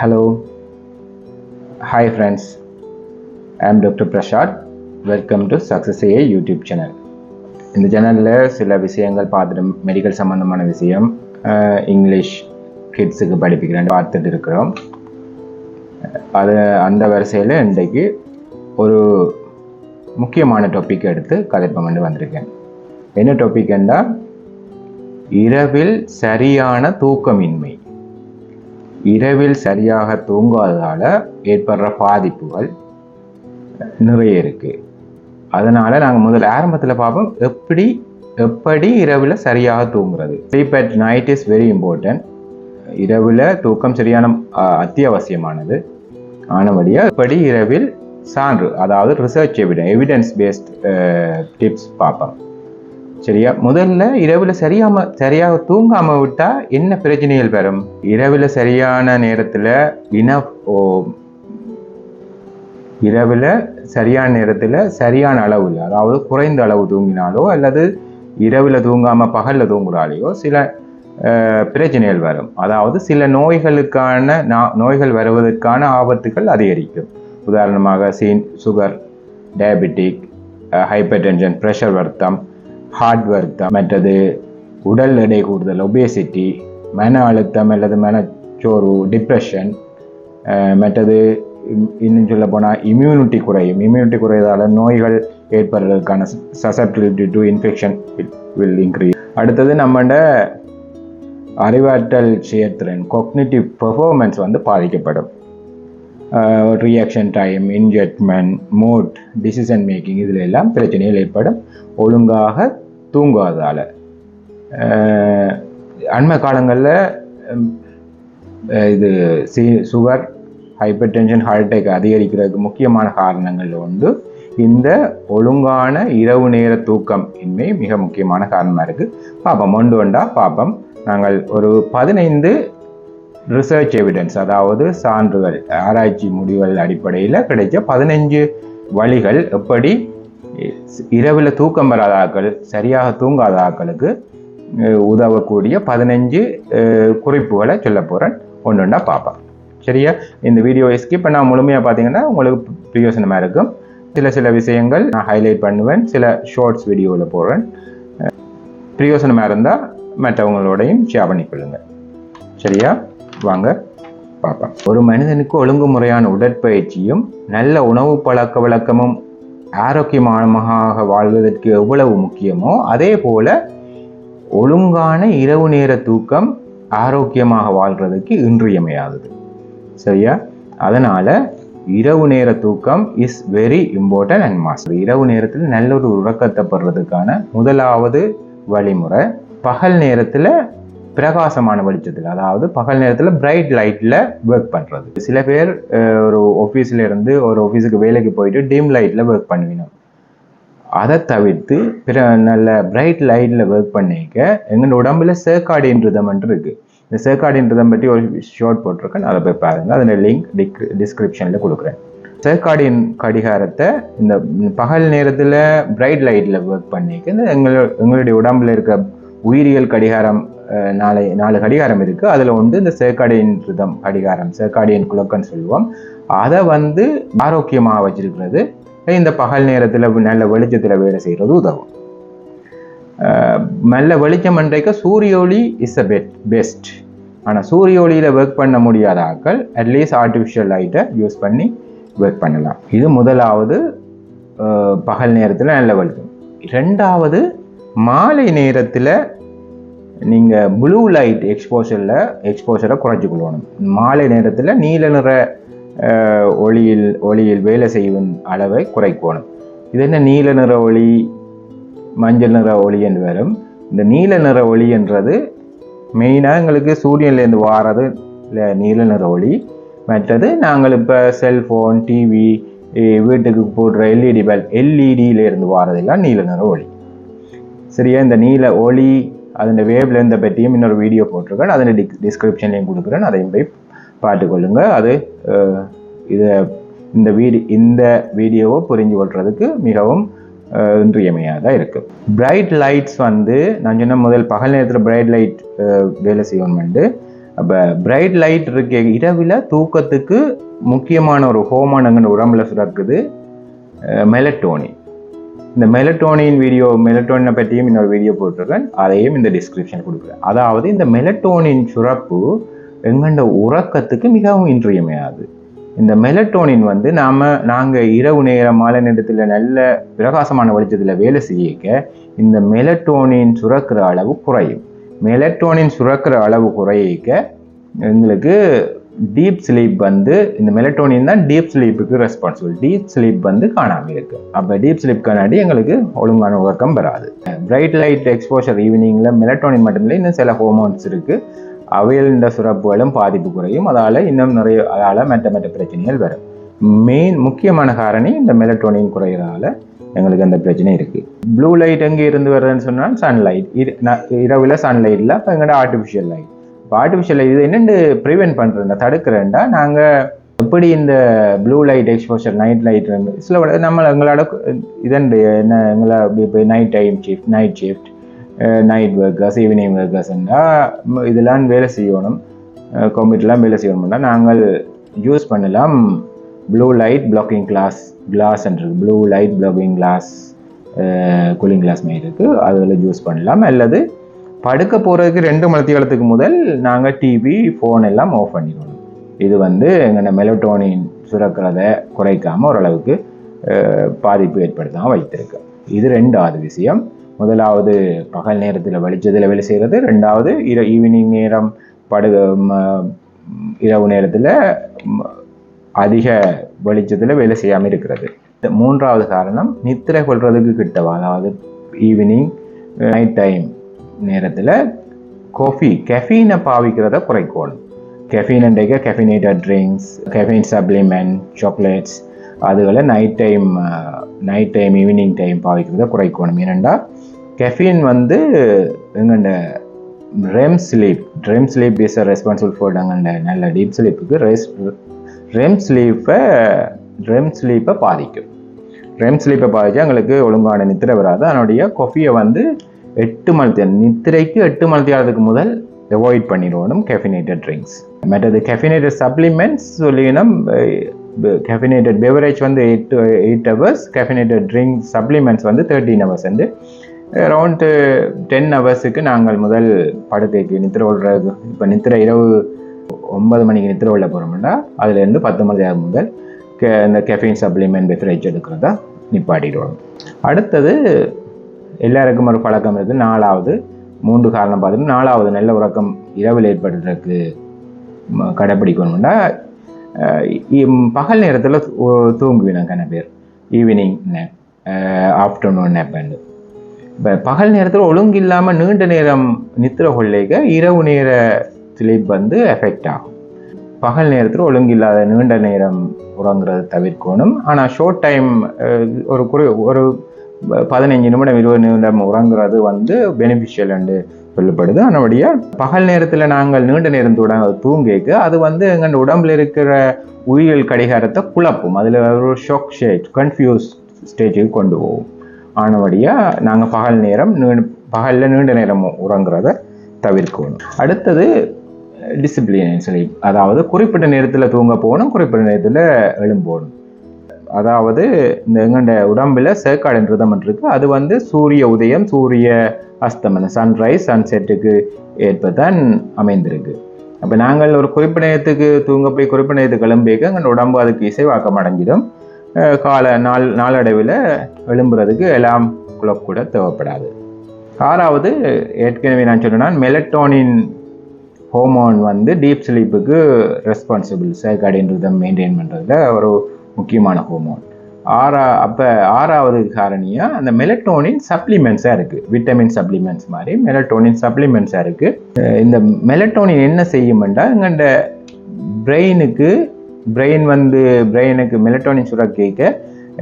Hello hi friends I am doctor Prasad welcome to success A YouTube channel இந்த சேனலில் சில விஷயங்கள் பார்த்துட்டு மெடிக்கல் சம்மந்தமான விஷயம் இங்கிலீஷ் கிட்ஸுக்கு படிப்பிக்கிறேன் பார்த்துட்டு இருக்கிறோம். அது அந்த வரிசையில் இன்றைக்கு ஒரு முக்கியமான டாபிக் எடுத்து கதைப்பம் பண்ணி வந்திருக்கேன். என்ன டாபிக்ண்டா இரவில் சரியான தூக்கமின்மை. இரவில் சரியாக தூங்காததால் ஏற்படுற பாதிப்புகள் நிறைய இருக்குது அதனால் நாங்கள் முதல் ஆரம்பத்தில் பார்ப்போம் எப்படி எப்படி இரவில் சரியாக தூங்குறது? Sleep at night is very important இரவில் தூக்கம் சரியான அத்தியாவசியமானது. ஆனபடியாக எப்படி இரவில் சான்று அதாவது research evidence evidence based tips பார்ப்போம். சரியா? முதல்ல இரவில் சரியாம சரியாக தூங்காமல் விட்டால் என்ன பிரச்சனைகள் வரும்? இரவில் சரியான நேரத்தில் இன ஓ இரவில் சரியான நேரத்தில் சரியான அளவில் அதாவது குறைந்த அளவு தூங்கினாலோ அல்லது இரவில் தூங்காமல் பகலில் தூங்குறாலேயோ சில பிரச்சனைகள் வரும். அதாவது சில நோய்களுக்கான நா- நோய்கள் வருவதற்கான ஆபத்துகள் அதிகரிக்கும். உதாரணமாக சீன் sugar diabetic hypertension pressure வருத்தம் ஹார்ட் வருத்தம் மற்றது உடல் எடை கூடுதல் ஒபேசிட்டி மன அழுத்தம் அல்லது மனச்சோர்வு டிப்ரெஷன் மற்றது இன்- இன்னும் சொல்ல போனால் இம்யூனிட்டி குறையும். இம்யூனிட்டி குறையதால் நோய்கள் ஏற்படுறதுக்கான susceptibility to infection will increase அடுத்தது நம்மண்ட அறிவாற்றல் செயற்திறன் கொக்னிட்டிவ் பெர்ஃபார்மன்ஸ் வந்து பாதிக்கப்படும். Reaction time judgement mood decision making இதில் எல்லாம் பிரச்சனைகள் ஏற்படும். ஒழுங்காக தூங்காதால். அண்மை காலங்களில் இது சி sugar hypertension heart attack அதிகரிக்கிறதுக்கு முக்கியமான காரணங்கள் உண்டு இந்த ஒழுங்கான இரவு நேர தூக்கம் இன்மை மிக முக்கியமான காரணமாக இருக்குது பார்ப்போம் ஒன்று ஒன்றா பார்ப்போம் நாங்கள் ஒரு பதினைந்து ரிசர்ச் எவிடன்ஸ் அதாவது சான்றுகள் ஆராய்ச்சி முடிவுகள் அடிப்படையில் கிடைச்ச பதினஞ்சு வழிகள் எப்படி இரவில் தூக்கம் வராத ஆக்கள் சரியாக தூங்காத ஆட்களுக்கு உதவக்கூடிய பதினஞ்சு குறிப்புகளை சொல்ல போகிறேன் ஒன்று ஒன்றா பார்ப்பேன் சரியா? இந்த வீடியோவை ஸ்கிப் பண்ண முழுமையாக பார்த்தீங்கன்னா உங்களுக்கு பிரயோசனமாக இருக்கும். சில சில விஷயங்கள் நான் ஹைலைட் பண்ணுவேன். சில ஷார்ட்ஸ் வீடியோவில் போடுறேன் பிரயோசனமாக இருந்தால் மற்றவங்களோடையும் ஷேர் பண்ணிக்கொள்ளுங்கள் சரியா? வாங்க பார்ப்போம். ஒரு மனிதனுக்கு ஒழுங்குமுறையான உடற்பயிற்சியும் நல்ல உணவு பழக்க வழக்கமும் ஆரோக்கியமானமாக வாழ்வதற்கு எவ்வளவு முக்கியமோ அதே போல ஒழுங்கான இரவு நேர தூக்கம் ஆரோக்கியமாக வாழ்கிறதுக்கு இன்றியமையாதது. சரியா? அதனால் இரவு நேர தூக்கம் is very important and master இரவு நேரத்தில் நல்ல ஒரு உறக்கத்தை பெறதுக்கான முதலாவது வழிமுறை பகல் நேரத்தில் பிரகாசமான வெளிச்சத்தில் அதாவது பகல் நேரத்தில் பிரைட் லைட்டில் ஒர்க் பண்ணுறது சில பேர் ஒரு ஆஃபீஸில் இருந்து ஒரு ஆஃபீஸுக்கு வேலைக்கு போயிட்டு டிம் லைட்டில் ஒர்க் பண்ணுவீங்க. அதை தவிர்த்து பிற நல்ல பிரைட் லைட்டில் ஒர்க் பண்ணிக்க எங்களோட உடம்புல சேக்காடின் ரிதம் இருக்குது இந்த சேக்காடின் ரிதம் பற்றி ஒரு ஷார்ட் போட்டிருக்கேன். அதை போய் பாருங்கள் அதில் லிங்க் டிக் டிஸ்கிரிப்ஷனில் கொடுக்குறேன். சேக்காடின் கடிகாரத்தை இந்த பகல் நேரத்தில் பிரைட் லைட்டில் ஒர்க் பண்ணிக்க இந்த எங்களோட எங்களுடைய உடம்புல இருக்க உயிரியல் கடிகாரம் நாளை நாலு கடிகாரம் இருக்குது அதில் வந்து இந்த சேக்காடியன் ரிதம் கடிகாரம். சேக்காடியன் குலக்கன்னு சொல்லுவோம். அதை வந்து ஆரோக்கியமாக வச்சிருக்கிறது. இந்த பகல் நேரத்தில் நல்ல வெளிச்சத்தில் வேலை செய்கிறது உதவும். அஹ், நல்ல வெளிச்சம் அன்றைக்கு சூரிய ஒளி இஸ் அ பெட் பெஸ்ட் ஆனால் சூரிய ஒளியில் ஒர்க் பண்ண முடியாத ஆட்கள் அட்லீஸ்ட் ஆர்டிஃபிஷியல் லைட்டை யூஸ் பண்ணி ஒர்க் பண்ணலாம். இது முதலாவது பகல் நேரத்தில் நல்ல வெளிச்சம். ரெண்டாவது மாலை நேரத்தில் நீங்கள் ப்ளூ லைட் எக்ஸ்போஷரில் எக்ஸ்போஷரை குறைச்சிக்கொள்ளணும் மாலை நேரத்தில் நீல நிற ஒளியில் ஒளியில் வேலை செய்யும் அளவை குறைக்கணும் இது என்ன நீல நிற ஒளி மஞ்சள் நிற ஒளி என்று வரும். இந்த நீல நிற ஒளி என்றது மெயினாக எங்களுக்கு சூரியன்லேருந்து வாரது இல்லை நீல நிற ஒளி. மற்றது நாங்கள் இப்போ செல்ஃபோன் டிவி வீட்டுக்கு போடுற எல்இடி பல் எல்இடியிலேருந்து வாரதெல்லாம் நீல நிற ஒளி. சரியா? இந்த நீல ஒளி அதன் வேவ் லென்த்தை பற்றியும் இன்னொரு வீடியோ போட்டிருக்கேன். அதில் டிக் டிஸ்கிரிப்ஷன்லையும் கொடுக்குறேன். அதையும் போய் பார்த்துக்கொள்ளுங்க. அது இதை இந்த வீடி இந்த வீடியோவை புரிஞ்சு கொள்றதுக்கு மிகவும் அஹ், தான் இருக்குது பிரைட் லைட்ஸ் வந்து நான் சொன்ன முதல் பகல் நேரத்தில் பிரைட் லைட் வேலை செய்யணும்ண்டு அப்போ பிரைட் லைட் இருக்க இரவில் தூக்கத்துக்கு முக்கியமான ஒரு ஹோமான் உடம்புல சுரக்குது மெலட்டோனி இந்த மெலட்டோனின் வீடியோ மெலட்டோனினை பற்றியும் இன்னொரு வீடியோ போட்டிருக்கேன். அதையும் இந்த டிஸ்கிரிப்ஷன் கொடுக்குறேன். அதாவது இந்த மெலட்டோனின் சுரப்பு எங்கண்ட உறக்கத்துக்கு மிகவும் இன்றியமையாது. இந்த மெலட்டோனின் வந்து நாம் நாங்கள் இரவு நேரம் மாலை நேரத்தில் நல்ல பிரகாசமான வெளிச்சத்தில் வேலை செய்யக்க இந்த மெலட்டோனின் சுரக்கிற அளவு குறையும். மெலட்டோனின் சுரக்கிற அளவு குறையிக்க எங்களுக்கு டீப் ஸ்லீப் வந்து இந்த மெலட்டோனின் தான் டீப் ஸ்லீப்புக்கு ரெஸ்பான்சிபிள் டீப் ஸ்லீப் வந்து காணாமல் இருக்குது அப்போ டீப் ஸ்லீப் காணாடி எங்களுக்கு ஒழுங்கான உறக்கம் வராது. பிரைட் லைட் எக்ஸ்போஷர் ஈவினிங்கில் மெலட்டோனின் மட்டுமில்லை இன்னும் சில ஹோமோன்ஸ் இருக்குது அவையில் இந்த சுரப்புகளும் பாதிப்பு குறையும். அதால் இன்னும் நிறைய அதால் மெட்ட மெட்ட பிரச்சனைகள் வரும். மெயின் முக்கியமான காரணி இந்த மெலட்டோனின் குறையிறதால எங்களுக்கு அந்த பிரச்சனை இருக்குது ப்ளூ லைட் எங்கே இருந்து வருதுன்னு சொன்னால் சன்லைட் இரவில் சன்லைட்டில் இல்லை அப்போ எங்கள்ட ஆர்டிஃபிஷியல் லைட் இப்போ ஆர்டிஃபிஷியல் இது என்னென்னு ப்ரிவென்ட் பண்ணுறேன் தடுக்கிறேன்டா. நாங்கள் எப்படி இந்த blue light exposure night light சில நம்ம எங்களோட இதன் என்ன எங்களை இப்போ night time shift night shift night workers evening ஒர்க்கர்ஸ்ன்றா இதெல்லாம் வேலை செய்யணும். கம்ப்யூட்டர்லாம் வேலை செய்யணும்னா நாங்கள் யூஸ் பண்ணலாம் ப்ளூ லைட் பிளாக்கிங் கிளாஸ் கிளாஸ்ன்றது இருக்குது blue light blocking glass cooling glass மாதிரி இருக்குது அதில் யூஸ் பண்ணலாம். அல்லது படுக்க போகிறதுக்கு ரெண்டு மணி காலத்துக்கு முதல் நாங்கள் டிவி ஃபோன் எல்லாம் ஆஃப் பண்ணிடுவோம். இது வந்து எங்கள் மெலட்டோனின் சுரக்கிறத குறைக்காமல் ஓரளவுக்கு பாதிப்பு ஏற்படுத்தாமல் வைத்திருக்கு இது ரெண்டாவது விஷயம். முதலாவது பகல் நேரத்தில் வெளிச்சத்தில் வேலை செய்கிறது ரெண்டாவது இர ஈவினிங் நேரம் படு இரவு நேரத்தில் அதிக வெளிச்சத்தில் வேலை செய்யாமல் இருக்கிறது. மூன்றாவது காரணம் நித்திரை கொள்றதுக்கு கிட்டவா அதாவது ஈவினிங் நைட் டைம் நேரத்தில் காஃபி கெஃபீனை பாவிக்கிறத குறைக்கணும். Caffeine அண்டைக்க caffeinated drinks caffeine supplement chocolates அதுகளை night time night time evening time பாவிக்கிறத குறைக்கணும். ஏனெண்டா கெஃபீன் வந்து எங்கண்ட REM sleep REM sleep is responsible for எங்கண்ட நல்ல டீப் ஸ்லீப்புக்கு ரெஸ் ரெம் ஸ்லீப்பை ரெம் ஸ்லீப்பை பாதிக்கும். ரெம் ஸ்லீப்பை பாதிச்சா எங்களுக்கு ஒழுங்கான நித்திரை வராது. அதனுடைய கொஃபியை வந்து எட்டு மணி நித்திரைக்கு எட்டு மணி நேரத்துக்கு முதல் அவாய்ட் பண்ணிடுவோம் கெஃபினேட்டட் ட்ரிங்க்ஸ் மற்றது கெஃபினேட்டட் சப்ளிமெண்ட்ஸ் சொல்லினோம் கெஃபினேட்டட் பெவரேஜ் வந்து eight eight hours caffeinated drink supplements வந்து தேர்ட்டீன் ஹவர்ஸ் வந்து அரவுண்டு டென் ஹவர்ஸுக்கு நாங்கள் முதல் படுக்கைக்கு நித்திர விடுறது இப்போ நித்திர இரவு ஒன்பது மணிக்கு நித்திர உள்ள போகிறோம்னா அதுலேருந்து பத்து மணி நேரம் முதல் கே இந்த கெஃபின் சப்ளிமெண்ட் பெவரேஜ் எடுக்கிறதா நிப்பாட்டிடுவோம். அடுத்தது எல்லாருக்கும் ஒரு பழக்கம் இருக்குது நாலாவது மூன்று காரணம் பார்த்துட்டு நாலாவது நல்ல உறக்கம் இரவில் ஏற்படுறதுக்கு கடைப்பிடிக்கணும்னா பகல் நேரத்தில் தூங்குவினோம் கன பேர். ஈவினிங் ஆஃப்டர்நூன் நேப்பண்டு இப்போ பகல் நேரத்தில் ஒழுங்கு இல்லாமல் நீண்ட நேரம் நித்திர கொள்ளைக இரவு நேர ஸ்லீப் வந்து எஃபெக்ட் ஆகும். பகல் நேரத்தில் ஒழுங்கு இல்லாத நீண்ட நேரம் உறங்குறத தவிர்க்கணும். ஆனால் ஷோர்ட் டைம் ஒரு குறை ஒரு பதினஞ்சு நிமிடம் இருபது நிமிடம் உறங்குறது வந்து பெனிஃபிஷியல் என்று சொல்லப்படுது. அதனுடைய பகல் நேரத்தில் நாங்கள் நீண்ட நேரம் தூட தூங்கிக்க அது வந்து எங்கள் உடம்புல இருக்கிற உயிரியல் கடிகாரத்தை குழப்பும். அதில் ஒரு ஷாக் ஸ்டேஜ் கன்ஃபியூஸ் ஸ்டேஜுக்கு கொண்டு போகும். ஆனபடியாக நாங்கள் பகல் நேரம் நீண்ட பகலில் நீண்ட நேரம் உறங்குறத தவிர்க்கணும். அடுத்தது டிசிப்ளின் சொல்லி அதாவது குறிப்பிட்ட நேரத்தில் தூங்க போகணும் குறிப்பிட்ட நேரத்தில் எழும்போகணும் அதாவது இந்த எங்கண்ட உடம்பில் சேக்காடு ரிதம் இருக்கு. அது வந்து சூரிய உதயம் சூரிய அஸ்தமனம் சன்ரைஸ் சன்செட்டுக்கு ஏற்பதான் அமைந்திருக்கு. அப்போ நாங்கள் ஒரு குறிப்பிட்ட நேரத்துக்கு தூங்க போய் குறிப்பிட்ட நேரத்துக்கு கிளம்பிக்க எங்கள் உடம்பு அதுக்கு இசைவாக்கம் அடைஞ்சிடும் கால நாள் நாளடைவில் எழும்புறதுக்கு எல்லாம் குழப் கூட தேவைப்படாது. ஆறாவது ஏற்கனவே நான் சொன்னேன் மெலட்டோனின் ஹோமோன் வந்து டீப் ஸ்லீப்புக்கு ரெஸ்பான்சிபிள் சேக்காடின் ரிதம் மெயின்டைன் பண்ணுறதுல ஒரு முக்கியமான ஹோமோன் ஆறா அப்போ ஆறாவது காரணியாக அந்த மெலட்டோனின் சப்ளிமெண்ட்ஸாக இருக்குது விட்டமின் சப்ளிமெண்ட்ஸ் மாதிரி மெலட்டோனின் சப்ளிமெண்ட்ஸாக இருக்குது இந்த மெலட்டோனின் என்ன செய்யுமெண்டா எங்கள்ட பிரெயினுக்கு பிரெயின் வந்து பிரெயினுக்கு மெலட்டோனின் சுரக்கிக்க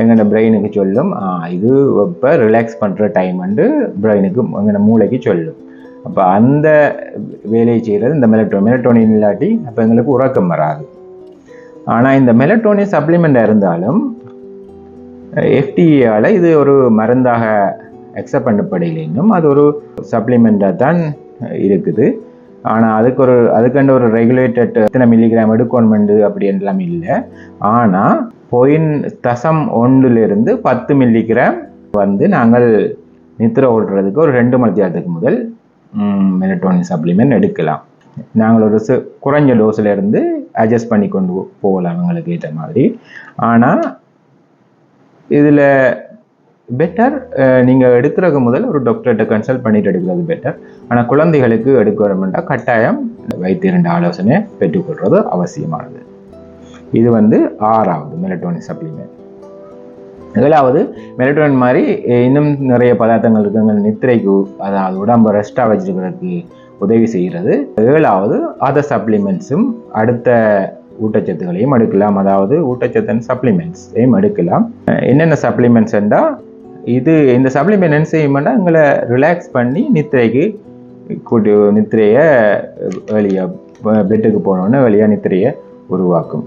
எங்களோட பிரெயினுக்கு சொல்லும் இது இப்போ ரிலாக்ஸ் பண்ணுற டைம் வந்து பிரெயினுக்கு எங்களோட மூளைக்கு சொல்லும். அப்போ அந்த வேலையை செய்கிறது இந்த மெலட்டோ மெலட்டோனின் இல்லாட்டி அப்போ எங்களுக்கு உறக்கம் வராது. ஆனால் இந்த மெலட்டோனின் சப்ளிமெண்ட்டாக இருந்தாலும் எஃப்டிஏவால் இது ஒரு மருந்தாக அக்செப்ட் பண்ணப்படலைன்னும் அது ஒரு சப்ளிமெண்ட்டாக தான் இருக்குது. ஆனால் அதுக்கு ஒரு அதுக்கண்ட ஒரு ரெகுலேட்டட் எத்தனை மில்லிகிராம் எடுக்கணுமெண்டு அப்படின்லாம் இல்லை. ஆனால் பொயின் தசம் ஒன்றுலேருந்து பத்து மில்லிகிராம் வந்து நாங்கள் நித்திரை ஓடுறதுக்கு ஒரு ரெண்டு மணி நேரத்துக்கு முதல் மெலட்டோனின் சப்ளிமெண்ட் எடுக்கலாம். நாங்கள் ஒரு குறைஞ்ச டோஸில் இருந்து அட்ஜஸ்ட் பண்ணி கொண்டு போகலாம் அவங்களுக்கு ஏற்ற மாதிரி. ஆனால் இதில் பெட்டர் நீங்கள் எடுக்கிறதுக்கு முதல் ஒரு டாக்டர்கிட்ட கன்சல்ட் பண்ணிட்டு எடுக்கிறது பெட்டர் ஆனால் குழந்தைகளுக்கு எடுக்க கட்டாயம் வைத்தியரண்ட ஆலோசனை பெற்றுக்கொள்வது அவசியமானது. இது வந்து ஆறாவது மெலட்டோனின் சப்ளிமெண்ட் ஏழாவது மெலட்டோனின் மாதிரி இன்னும் நிறைய பதார்த்தங்கள் இருக்குங்க. நித்திரைக்கு அதாவது உடம்பை ரெஸ்ட்டாக வச்சுருக்கிறதுக்கு உதவி செய்கிறது. ஏழாவது அதர் சப்ளிமெண்ட்ஸும் அடுத்த ஊட்டச்சத்துகளையும் எடுக்கலாம். அதாவது ஊட்டச்சத்தன் சப்ளிமெண்ட்ஸையும் எடுக்கலாம். என்னென்ன சப்ளிமெண்ட்ஸ் என்றால் இது இந்த சப்ளிமெண்ட் என்ன செய்யும்னா எங்களை ரிலாக்ஸ் பண்ணி நித்திரைக்கு கூட்டி நித்திரையை வெளியே பெட்டுக்கு போனோன்னு வெளியாக நித்திரையை உருவாக்கும்.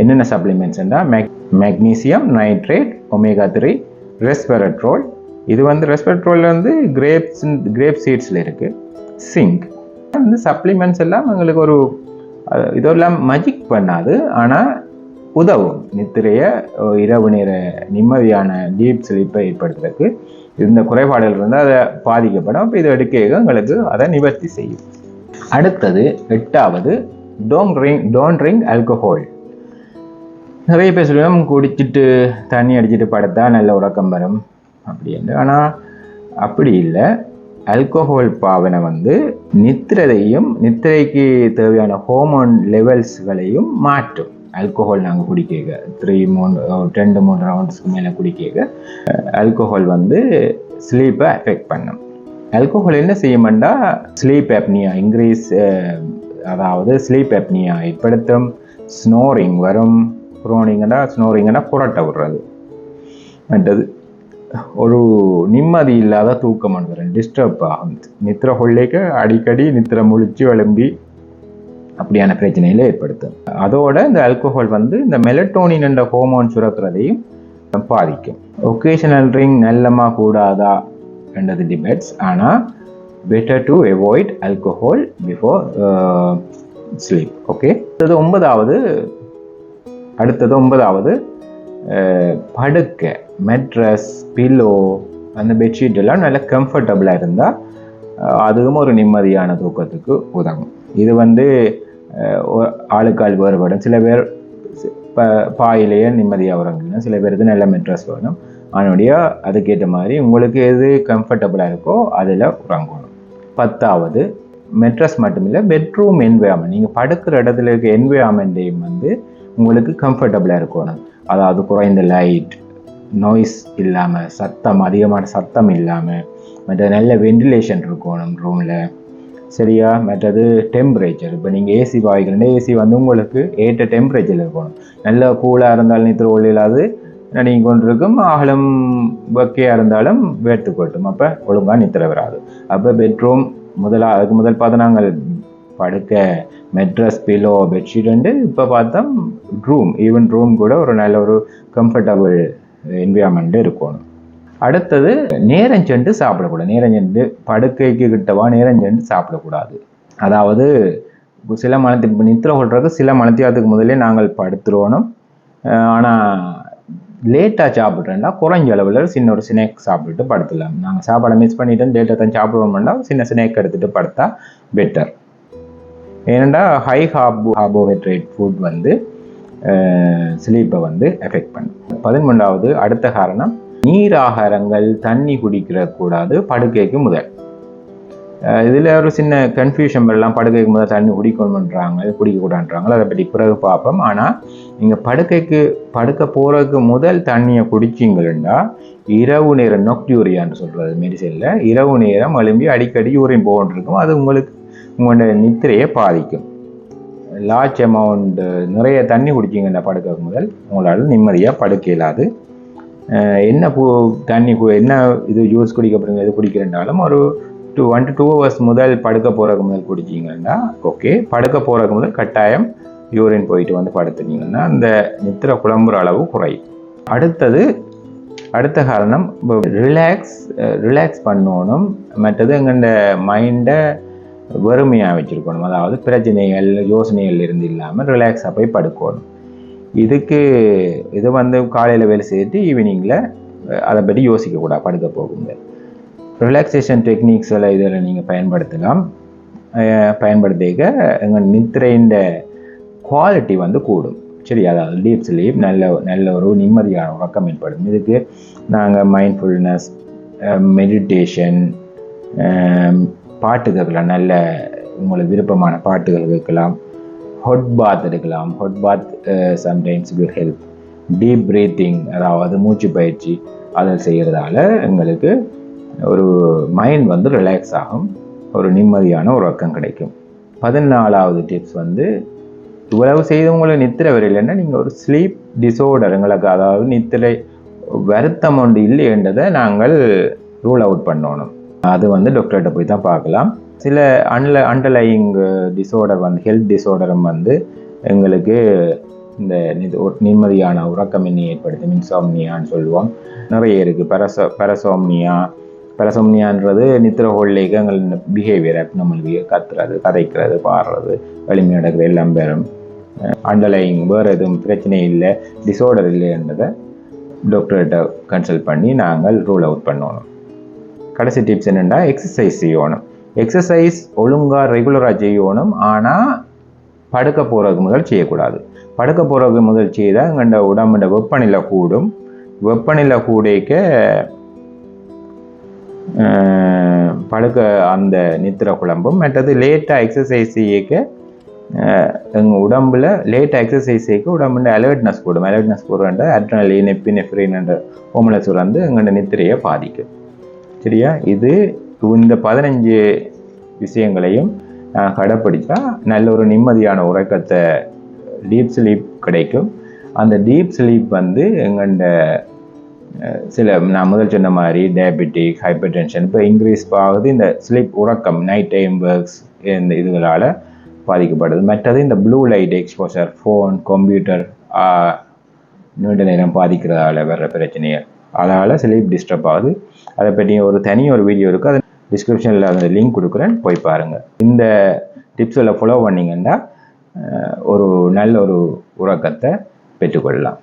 என்னென்ன சப்ளிமெண்ட்ஸ்னா mag magnesium nitrate omega three resveratrol இது வந்து ரெஸ்பெக்ட்ரோல் வந்து கிரேப்ஸ் கிரேப் சீட்ஸில் இருக்குது சிங்க் வந்து சப்ளிமெண்ட்ஸ் எல்லாம் எங்களுக்கு ஒரு இதெல்லாம் மஜிக் பண்ணாது. ஆனால் உதவும். நித்திரையை இரவு நேர நிம்மதியான டீப் ஸ்லீப்பை ஏற்படுத்துறதுக்கு. இந்த குறைபாடுகள் இருந்தால் அதை பாதிக்கப்படும். அப்போ இது எடுக்க எங்களுக்கு அதை நிவர்த்தி செய்யும். அடுத்தது எட்டாவது don't drink don't drink alcohol நிறைய பேர் சொல்லுவோம் குடிச்சிட்டு தண்ணி அடிச்சிட்டு படுத்தா நல்ல உறக்கம் வரும். அப்படின்னு ஆனால் அப்படி இல்லை. ஆல்கோஹால் பாவனை வந்து நித்திரையும் நித்திரைக்கு தேவையான ஹோமோன் லெவல்ஸ்களையும் மாற்றும். ஆல்கோஹால் நாங்கள் குடிக்க த்ரீ மூணு ரெண்டு மூணு ரவுண்ட்ஸ்க்கு மேலே குடிக்க அல்கோஹால் வந்து ஸ்லீப்பை அஃபெக்ட் பண்ணும். அல்கோஹால் என்ன செய்யுமெண்டா ஸ்லீப் அப்னியா இன்க்ரீஸ் அதாவது ஸ்லீப் அப்னியா ஏற்படுத்தும். ஸ்னோரிங் வரும். ப்ரோனிங்கன்னா ஸ்னோரிங்கன்னா புரட்ட விடுறது. மற்றது ஒரு நிம்மதி இல்லாத தூக்கம் வந்துடும் டிஸ்டர்ப் ஆகுது. நித்திர கொள்ளைக்கு அடிக்கடி நித்திர முழிச்சு விளம்பி அப்படியான பிரச்சனைகளை ஏற்படுத்தும் அதோட இந்த ஆல்கோஹால் வந்து இந்த மெலட்டோனின் என்ற ஹோமோன் சுரக்கிறதையும் பாதிக்கும். ஒகேஷனல் ட்ரிங்க் நல்லமா கூடாதா என்றது டிபேட்ஸ் ஆனால் better to avoid alcohol before sleep okay அடுத்தது ஒன்பதாவது அடுத்தது ஒன்பதாவது uh, படுக்கை. மெட்ரஸ் பில்லோ அந்த பெட்ஷீட் எல்லாம் நல்ல கம்ஃபர்டபுளாக இருந்தால் அதுவும் ஒரு நிம்மதியான தூக்கத்துக்கு உதவும். இது வந்து ஆளுக்கால் வேறுபடும். சில பேர் ப பாயிலேயே நிம்மதியாக உறங்கணும் சில பேருக்கு நல்ல மெட்ரஸ் வேணும். அதனுடைய அதுக்கேற்ற மாதிரி உங்களுக்கு எது கம்ஃபர்டபுளாக இருக்கோ அதில் உறங்கணும். பத்தாவது மெட்ரஸ் மட்டும் இல்லை பெட்ரூம் என்வயாமெண்ட் நீங்கள் படுக்கிற இடத்துல இருக்க என்வயாமெண்ட்டையும் வந்து உங்களுக்கு கம்ஃபர்டபுளாக இருக்கணும். அதாவது குறைந்த லைட் நாய்ஸ் இல்லாமல் சத்தம் அதிகமான சத்தம் இல்லாமல் மற்ற நல்ல வென்டிலேஷன் இருக்கணும் ரூமில் சரியா? மற்றது டெம்பரேச்சர் இப்போ நீங்கள் ஏசி பாய்க்கிறீங்க ஏசி வந்து உங்களுக்கு ஏற்ற டெம்பரேச்சரில் இருக்கணும். நல்ல கூலாக இருந்தாலும் நித்திர ஒளியிலாது நீங்கள் கொண்டிருக்கும் அகலம் வக்கையாக இருந்தாலும் வேர்த்து கொட்டும். அப்போ ஒழுங்காக நித்திர வராது. அப்போ பெட்ரூம் முதலாக அதுக்கு முதல் பார்த்து நாங்கள் படுக்க மெட்ரஸ் பிலோ பெட்ஷீட் இப்போ பார்த்தா ரூம் ஈவன் ரூம் கூட ஒரு நல்ல ஒரு கம்ஃபர்டபுள் என்விரான்மெண்ட் இருக்கணும். அடுத்தது நேரம் சென்று சாப்பிடக்கூடாது. நேரம் சென்று படுக்கைக்கு கிட்டவா நேரம் சென்று சாப்பிடக்கூடாது. அதாவது சில மனத்தி நித்திர கொள்றதுக்கு சில மனத்தியாரத்துக்கு முதலே நாங்கள் படுத்துருவோணும். ஆனால் லேட்டாக சாப்பிட்றேன்னா குறைஞ்ச அளவில் சின்ன ஒரு ஸ்நேக் சாப்பிட்டுட்டு படுத்துடலாம். நாங்கள் சாப்பாடை மிஸ் பண்ணிட்டு லேட்டாக தான் சாப்பிடுவோம்னா சின்ன ஸ்நேக் எடுத்துகிட்டு படுத்தா பெட்டர் ஏனெண்டா ஹை ஹார்போ கார்போஹைட்ரேட் ஃபுட் வந்து ஸ்லீப்பை வந்து எஃபெக்ட் பண்ணும். பதிமூன்றாவது அடுத்த காரணம் நீர் ஆகாரங்கள் தண்ணி குடிக்கிற கூடாது படுக்கைக்கு முதல். இதில் ஒரு சின்ன கன்ஃபியூஷன் எல்லாம் படுக்கைக்கு முதல் தண்ணி குடிக்கணுன்றாங்க குடிக்கக்கூடாதுன்றாங்களோ அதை பற்றி பிறகு பார்ப்போம். ஆனால் நீங்கள் படுக்கைக்கு படுக்க போகிறதுக்கு முதல் தண்ணியை குடிச்சிங்கன்னா இரவு நேரம் நொக்டியூரியான்னு சொல்கிறது மெடிசனில் இரவு நேரம் எழும்பி அடிக்கடி யூரின் போகன்றிருக்கும் அது உங்களுக்கு உங்களோட நித்திரையை பாதிக்கும். லார்ஜ் அமௌண்ட் நிறைய தண்ணி குடிச்சிங்கன்னா படுக்க முதல். உங்களால் நிம்மதியாக படுக்க இயலாது. என்ன பூ தண்ணி என்ன இது ஜூஸ் குடிக்கப்படுங்க எது குடிக்கிறனாலும் ஒரு two one to two hours முதல் படுக்க போகிறதுக்கு முதல் குடிச்சிங்கன்னா ஓகே படுக்க போகிறதுக்கு முதல் கட்டாயம் யூரின் போயிட்டு வந்து படுத்துனீங்கன்னா அந்த நித்திர குழம்புற அளவு குறையும். அடுத்தது அடுத்த காரணம் ரிலாக்ஸ் ரிலாக்ஸ் பண்ணணும். மற்றது எங்கள்ட மைண்டை வெறுமையாக வச்சுருக்கணும். அதாவது பிரச்சனைகள் யோசனைகள் இருந்து இல்லாமல் ரிலாக்ஸாக போய் படுக்கணும். இதுக்கு இது வந்து காலையில் வேலை செய்துட்டு ஈவினிங்கில் அதை பற்றி யோசிக்கக்கூடாது படுக்க போகுங்க ரிலாக்ஸேஷன் டெக்னிக்ஸ் எல்லாம் இதில் நீங்கள் பயன்படுத்தலாம். பயன்படுத்திக்க எங்கள் நித்திரையின் குவாலிட்டி வந்து கூடும். சரி அதாவது டீப் ஸ்லீப் நல்ல நல்ல ஒரு நிம்மதியான உறக்கம் ஏற்படும். இதுக்கு நாங்கள் மைண்ட்ஃபுல்னஸ் மெடிடேஷன் பாட்டு கேட்கலாம் நல்ல உங்களுக்கு விருப்பமான பாட்டுகள் கேட்கலாம். ஹொட் பாத் எடுக்கலாம். Hot bath sometimes will help deep breathing அதாவது மூச்சு பயிற்சி அதை செய்கிறதால எங்களுக்கு ஒரு மைண்ட் வந்து ரிலாக்ஸ் ஆகும். ஒரு நிம்மதியான ஒரு உறக்கம் கிடைக்கும். பதினாலாவது டிப்ஸ் வந்து இவ்வளவு செய்தவங்களை நித்திரை வரையிலன்னா நீங்கள் ஒரு ஸ்லீப் டிசோர்டர் எங்களுக்கு அதாவது நித்திரை வருத்தம் ஒன்று இல்லைன்றதை நாங்கள் ரூல் அவுட் பண்ணணும். அது வந்து டாக்டர்கிட்ட போய் தான் பார்க்கலாம். சில அன்ல அண்டர்லையிங் டிஸார்டர் வந்து ஹெல்த் டிஸார்டரும் வந்து எங்களுக்கு இந்த ஒரு நிம்மதியான உறக்கமின்மை ஏற்படுத்தும் இன்சாம்னியான்னு சொல்லுவோம். நிறைய இருக்குது பெரசோ பெரசோம்னியா. பெரசோம்னியான்றது நித்திர ஹோல்லேக்கு எங்கள் பிஹேவியர் நம்மளுக்கு கத்துறது கதைக்கிறது பாடுறது வலிமை நடக்கிறது எல்லாம் பெறும். அண்டர்லையிங் வேறு எதுவும் பிரச்சனை இல்லை. டிஸார்டர் இல்லைன்றதை டாக்டர்கிட்ட கன்சல்ட் பண்ணி நாங்கள் ரூல் அவுட் பண்ணணும். கடைசி டிப்ஸ் என்னென்னா எக்ஸசைஸ் செய்யணும். எக்ஸசைஸ் ஒழுங்காக ரெகுலராக செய்யணும். ஆனால் படுக்க போகிறதுக்கு முதல் செய்யக்கூடாது. படுக்க போகிறதுக்கு முதல் செய்தால் எங்கள்ட உடம்புட வெப்பநிலை கூடும். வெப்பநிலை கூடிக்க படுக்க அந்த நித்திர குழம்பும். மற்றது லேட்டாக எக்ஸசைஸ் செய்யக்க எங்கள் உடம்புல லேட்டாக எக்ஸசைஸ் செய்ய உடம்புல அலர்ட்னஸ் கூடும். அலர்ட்னஸ் கூடுற அட்ரனலின் எப்பினெஃப்ரின் என்ற ஹோமலஸ் வந்து எங்களோட நித்திரையை பாதிக்கும். சரியா? இது இந்த பதினஞ்சு விஷயங்களையும் நான் கடைப்பிடிச்சா நல்ல ஒரு நிம்மதியான உறக்கத்தை டீப் ஸ்லீப் கிடைக்கும். அந்த டீப் ஸ்லீப் வந்து எங்கள்ட சில நான் முதல் சொன்ன மாதிரி டயபெட்டிக் ஹைப்பர் டென்ஷன் இப்போ இன்க்ரீஸ் ஆகுது. இந்த ஸ்லீப் உறக்கம் நைட் டைம் ஒர்க்ஸ் இந்த இதுகளால் பாதிக்கப்படுது. மற்றது இந்த blue light exposure phone computer நீண்ட நேரம் பாதிக்கிறதால வர்ற பிரச்சனைகள். அதனால் ஸ்லீப் டிஸ்டர்ப் ஆகுது. அதை பற்றி ஒரு தனி ஒரு வீடியோ இருக்குது அது டிஸ்கிரிப்ஷனில் அந்த லிங்க் கொடுக்குறேன். போய் பாருங்கள் இந்த டிப்ஸில் ஃபாலோ பண்ணிங்கன்னா அஹ், ஒரு நல்ல ஒரு உறக்கத்தை பெற்றுக்கொள்ளலாம்.